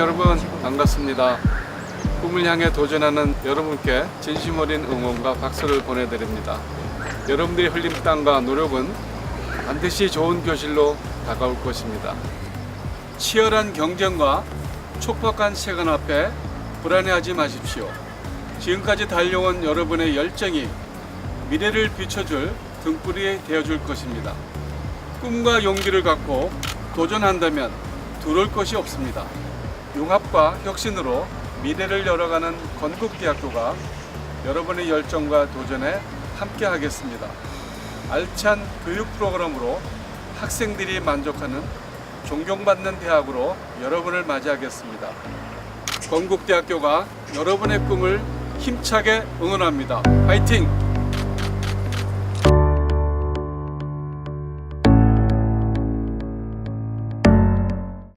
여러분 반갑습니다. 꿈을 향해 도전하는 여러분께 진심 어린 응원과 박수를 보내드립니다. 여러분들의 흘림 땀과 노력은 반드시 좋은 교실로 다가올 것입니다. 치열한 경쟁과 촉박한 시간 앞에 불안해하지 마십시오. 지금까지 달려온 여러분의 열정이 미래를 비춰줄 등불이 되어줄 것입니다. 꿈과 용기를 갖고 도전한다면 두려울 것이 없습니다. 융합과 혁신으로 미래를 열어가는 건국대학교가 여러분의 열정과 도전에 함께 하겠습니다. 알찬 교육 프로그램으로 학생들이 만족하는 존경받는 대학으로 여러분을 맞이하겠습니다. 건국대학교가 여러분의 꿈을 힘차게 응원합니다. 파이팅!